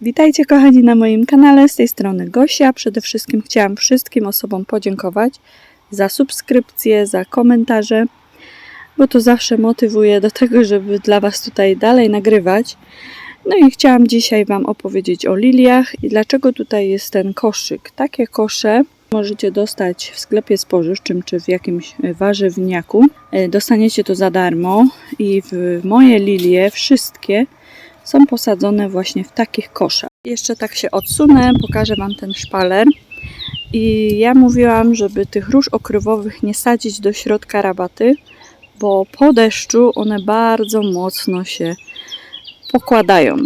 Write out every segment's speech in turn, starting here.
Witajcie kochani na moim kanale, z tej strony Gosia. Przede wszystkim chciałam wszystkim osobom podziękować za subskrypcje, za komentarze, bo to zawsze motywuje do tego, żeby dla Was tutaj dalej nagrywać. No i chciałam dzisiaj Wam opowiedzieć o liliach i dlaczego tutaj jest ten koszyk. Takie kosze możecie dostać w sklepie spożywczym czy w jakimś warzywniaku. E, Dostaniecie to za darmo i w moje lilie wszystkie są posadzone właśnie w takich koszach. Jeszcze tak się odsunę, pokażę Wam ten szpaler. I ja mówiłam, żeby tych róż okrywowych nie sadzić do środka rabaty, bo po deszczu one bardzo mocno się pokładają.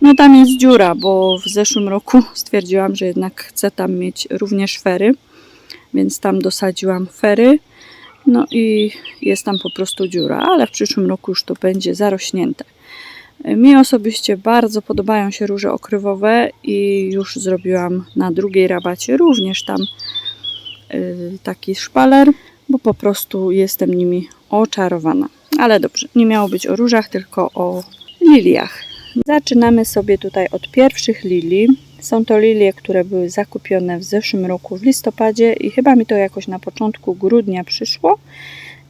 No tam jest dziura, bo w zeszłym roku stwierdziłam, że jednak chcę tam mieć również fery, więc tam dosadziłam fery. No i jest tam po prostu dziura, ale w przyszłym roku już to będzie zarośnięte. Mi osobiście bardzo podobają się róże okrywowe i już zrobiłam na drugiej rabacie również tam y, taki szpaler, bo po prostu jestem nimi oczarowana. Ale dobrze, nie miało być o różach, tylko o liliach. Zaczynamy sobie tutaj od pierwszych lilii. Są to lilie, które były zakupione w zeszłym roku w listopadzie i chyba mi to jakoś na początku grudnia przyszło.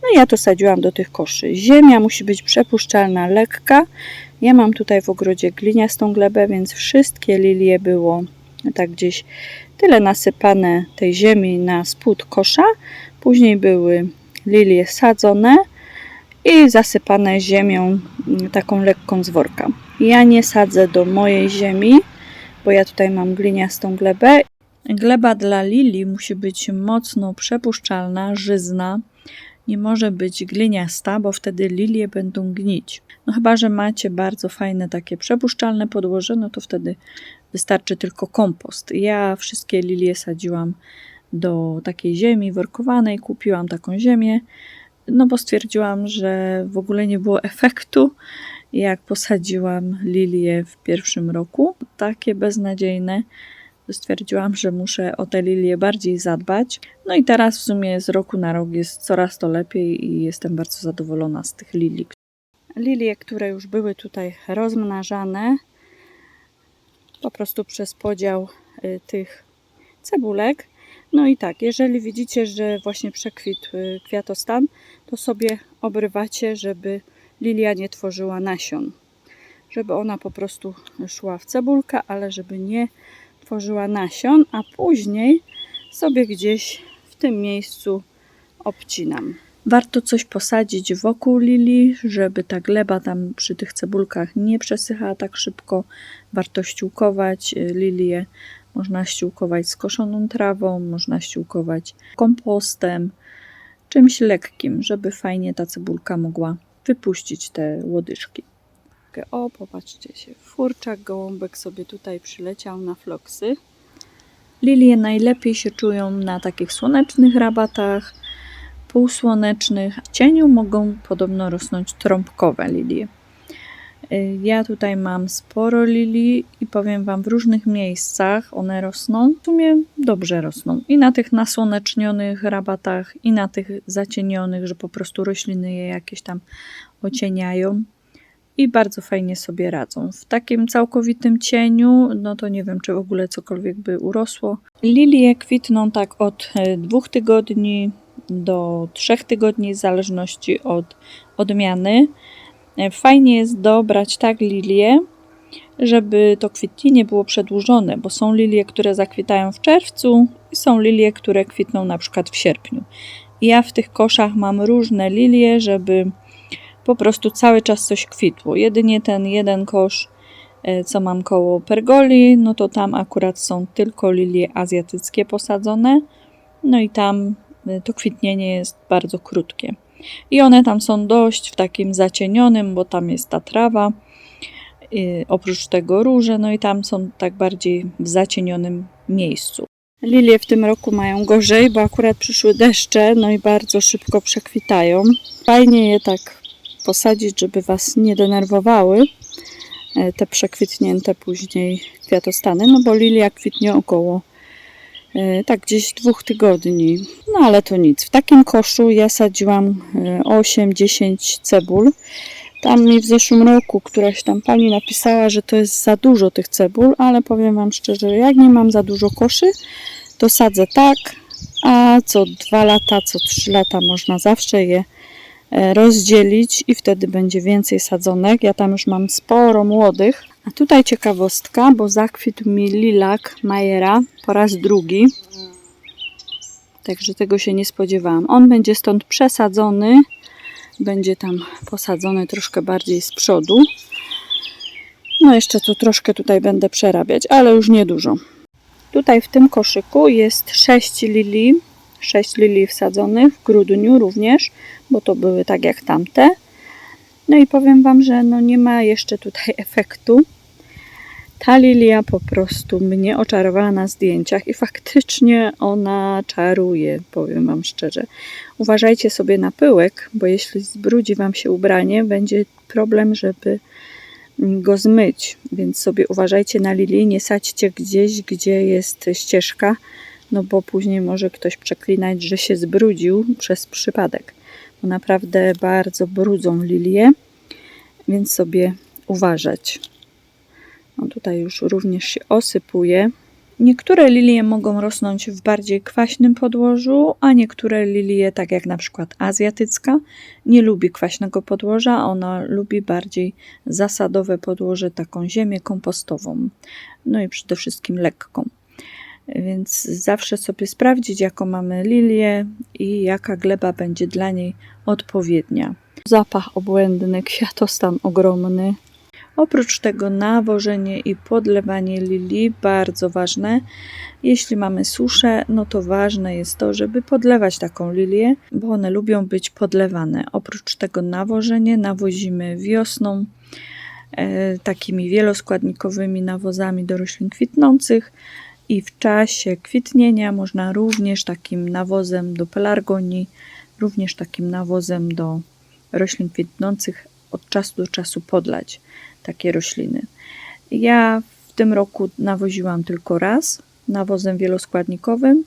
No ja to sadziłam do tych koszy. Ziemia musi być przepuszczalna, lekka. Ja mam tutaj w ogrodzie gliniastą glebę, więc wszystkie lilie było tak gdzieś tyle nasypane tej ziemi na spód kosza. Później były lilie sadzone i zasypane ziemią mm, taką lekką z worka. Ja nie sadzę do mojej ziemi, bo ja tutaj mam gliniastą glebę. Gleba dla lilii musi być mocno przepuszczalna, żyzna. Nie może być gliniasta, bo wtedy lilie będą gnić. No chyba, że macie bardzo fajne takie przepuszczalne podłoże, no to wtedy wystarczy tylko kompost. Ja wszystkie lilie sadziłam do takiej ziemi workowanej, kupiłam taką ziemię, no bo stwierdziłam, że w ogóle nie było efektu, jak posadziłam lilie w pierwszym roku. Takie beznadziejne. Stwierdziłam, że muszę o te lilie bardziej zadbać. No i teraz w sumie z roku na rok jest coraz to lepiej i jestem bardzo zadowolona z tych lilii. Lilie, które już były tutaj rozmnażane, po prostu przez podział y, tych cebulek. No i tak, jeżeli widzicie, że właśnie przekwitł y, kwiatostan, to sobie obrywacie, żeby lilia nie tworzyła nasion. Żeby ona po prostu szła w cebulkę, ale żeby nie tworzyła nasion, a później sobie gdzieś w tym miejscu obcinam. Warto coś posadzić wokół lilii, żeby ta gleba tam przy tych cebulkach nie przesychała tak szybko. Warto ściółkować y, lilię. Można ściółkować skoszoną trawą, można ściółkować kompostem, czymś lekkim, żeby fajnie ta cebulka mogła wypuścić te łodyżki. O, popatrzcie się, furczak gołąbek sobie tutaj przyleciał na floksy. Lilie najlepiej się czują na takich słonecznych rabatach, półsłonecznych. W cieniu mogą podobno rosnąć trąbkowe lilie. Y, Ja tutaj mam sporo lilii i powiem Wam, w różnych miejscach one rosną. W sumie dobrze rosną. I na tych nasłonecznionych rabatach, i na tych zacienionych, że po prostu rośliny je jakieś tam ocieniają. I bardzo fajnie sobie radzą. W takim całkowitym cieniu, no to nie wiem, czy w ogóle cokolwiek by urosło. Lilie kwitną tak od e, dwóch tygodni do trzech tygodni, w zależności od odmiany. E, Fajnie jest dobrać tak lilię, żeby to kwitnienie było przedłużone, bo są lilie, które zakwitają w czerwcu i są lilie, które kwitną na przykład w sierpniu. Ja w tych koszach mam różne lilie, żeby po prostu cały czas coś kwitło. Jedynie ten jeden kosz, e, co mam koło pergoli, no to tam akurat są tylko lilie azjatyckie posadzone. No i tam e, to kwitnienie jest bardzo krótkie. I one tam są dość w takim zacienionym, bo tam jest ta trawa. Yy, oprócz tego róże, no i tam są tak bardziej w zacienionym miejscu. Lilie w tym roku mają gorzej, bo akurat przyszły deszcze, no i bardzo szybko przekwitają. Fajnie je tak posadzić, żeby Was nie denerwowały e, te przekwitnięte później kwiatostany, no bo lilia kwitnie około e, tak gdzieś dwóch tygodni. No ale to nic. W takim koszu ja sadziłam e, 8-10 cebul. Tam mi w zeszłym roku któraś tam pani napisała, że to jest za dużo tych cebul, ale powiem Wam szczerze, jak nie mam za dużo koszy, to sadzę tak, a co dwa lata, co trzy lata można zawsze je e, rozdzielić i wtedy będzie więcej sadzonek. Ja tam już mam sporo młodych. A tutaj ciekawostka, bo zakwitł mi lilak Majera po raz drugi. Także tego się nie spodziewałam. On będzie stąd przesadzony. Będzie tam posadzony troszkę bardziej z przodu. No jeszcze to troszkę tutaj będę przerabiać, ale już niedużo. Tutaj w tym koszyku jest 6 lilii, 6 lilii wsadzonych w grudniu również, bo to były tak jak tamte. No i powiem Wam, że no nie ma jeszcze tutaj efektu. Ta lilia po prostu mnie oczarowała na zdjęciach i faktycznie ona czaruje, powiem Wam szczerze. Uważajcie sobie na pyłek, bo jeśli zbrudzi Wam się ubranie, będzie problem, żeby go zmyć, więc sobie uważajcie na lilii, nie sadźcie gdzieś, gdzie jest ścieżka, no bo później może ktoś przeklinać, że się zbrudził przez przypadek, bo naprawdę bardzo brudzą lilie, więc sobie uważać. No tutaj już również się osypuje. Niektóre lilie mogą rosnąć w bardziej kwaśnym podłożu, a niektóre lilie, tak jak na przykład azjatycka, nie lubi kwaśnego podłoża, ona lubi bardziej zasadowe podłoże, taką ziemię kompostową, no i przede wszystkim lekką. Więc zawsze sobie sprawdzić, jaką mamy lilię i jaka gleba będzie dla niej odpowiednia. Zapach obłędny, kwiatostan ogromny, Oprócz tego nawożenie i podlewanie lilii bardzo ważne. Jeśli mamy suszę, no to ważne jest to, żeby podlewać taką lilię, bo one lubią być podlewane. Oprócz tego nawożenie nawozimy wiosną e, takimi wieloskładnikowymi nawozami do roślin kwitnących i w czasie kwitnienia można również takim nawozem do pelargonii, również takim nawozem do roślin kwitnących od czasu do czasu podlać takie rośliny. Ja w tym roku nawoziłam tylko raz nawozem wieloskładnikowym.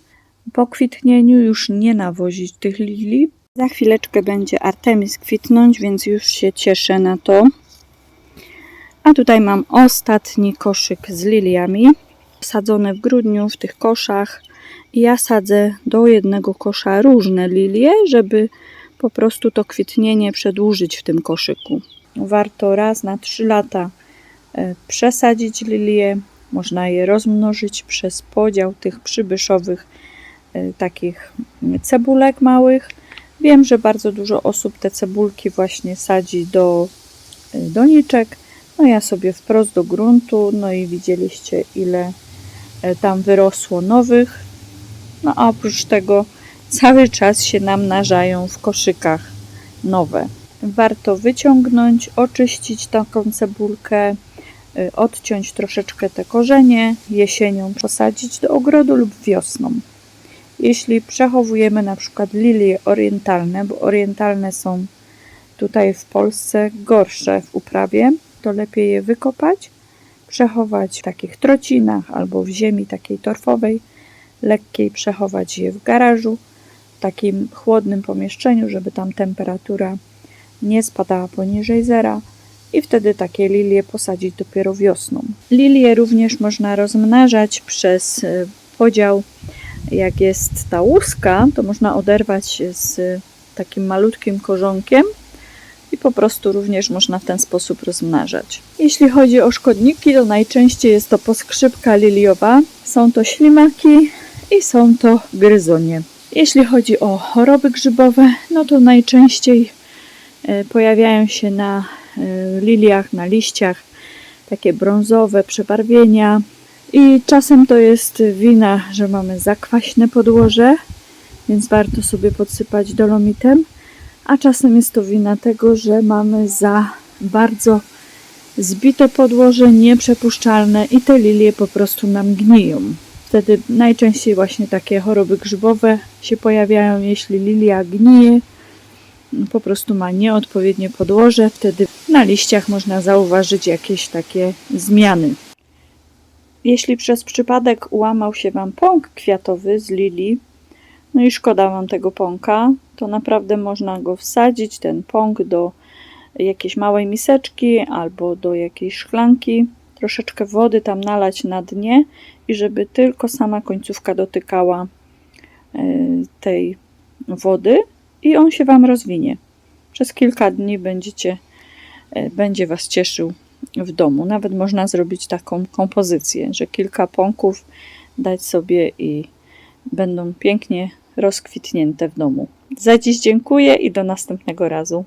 Po kwitnieniu już nie nawozić tych lilii. Za chwileczkę będzie Artemis kwitnąć, więc już się cieszę na to. A tutaj mam ostatni koszyk z liliami, sadzone w grudniu w tych koszach. Ja sadzę do jednego kosza różne lilie, żeby po prostu to kwitnienie przedłużyć w tym koszyku warto raz na 3 lata e, przesadzić lilie. Można je rozmnożyć przez podział tych przybyszowych e, takich cebulek małych. Wiem, że bardzo dużo osób te cebulki właśnie sadzi do e, doniczek. No ja sobie wprost do gruntu, no i widzieliście ile tam wyrosło nowych. No a oprócz tego cały czas się namnażają w koszykach nowe warto wyciągnąć, oczyścić taką cebulkę, y, odciąć troszeczkę te korzenie, jesienią posadzić do ogrodu lub wiosną. Jeśli przechowujemy na przykład lilie orientalne, bo orientalne są tutaj w Polsce gorsze w uprawie, to lepiej je wykopać, przechować w takich trocinach albo w ziemi takiej torfowej, lekkiej przechować je w garażu, w takim chłodnym pomieszczeniu, żeby tam temperatura nie spadała poniżej zera i wtedy takie lilie posadzić dopiero wiosną. Lilie również można rozmnażać przez e, podział, jak jest ta łuska, to można oderwać z takim malutkim korzonkiem i po prostu również można w ten sposób rozmnażać. Jeśli chodzi o szkodniki, to najczęściej jest to poskrzypka liliowa, są to ślimaki i są to gryzonie. Jeśli chodzi o choroby grzybowe, no to najczęściej E, pojawiają się na e, liliach, na liściach takie brązowe przebarwienia i czasem to jest wina, że mamy zakwaśne podłoże, więc warto sobie podsypać dolomitem, a czasem jest to wina tego, że mamy za bardzo zbite podłoże, nieprzepuszczalne i te lilie po prostu nam gniją. Wtedy najczęściej właśnie takie choroby grzybowe się pojawiają, jeśli lilia gnije, po prostu ma nieodpowiednie podłoże, wtedy na liściach można zauważyć jakieś takie zmiany. Jeśli przez przypadek ułamał się Wam pąk kwiatowy z lilii, no i szkoda Wam tego pąka, to naprawdę można go wsadzić, ten pąk do jakiejś małej miseczki albo do jakiejś szklanki, troszeczkę wody tam nalać na dnie i żeby tylko sama końcówka dotykała e, tej wody i on się Wam rozwinie. Przez kilka dni będziecie, e, będzie Was cieszył w domu. Nawet można zrobić taką kompozycję, że kilka pąków dać sobie i będą pięknie rozkwitnięte w domu. Za dziś dziękuję i do następnego razu.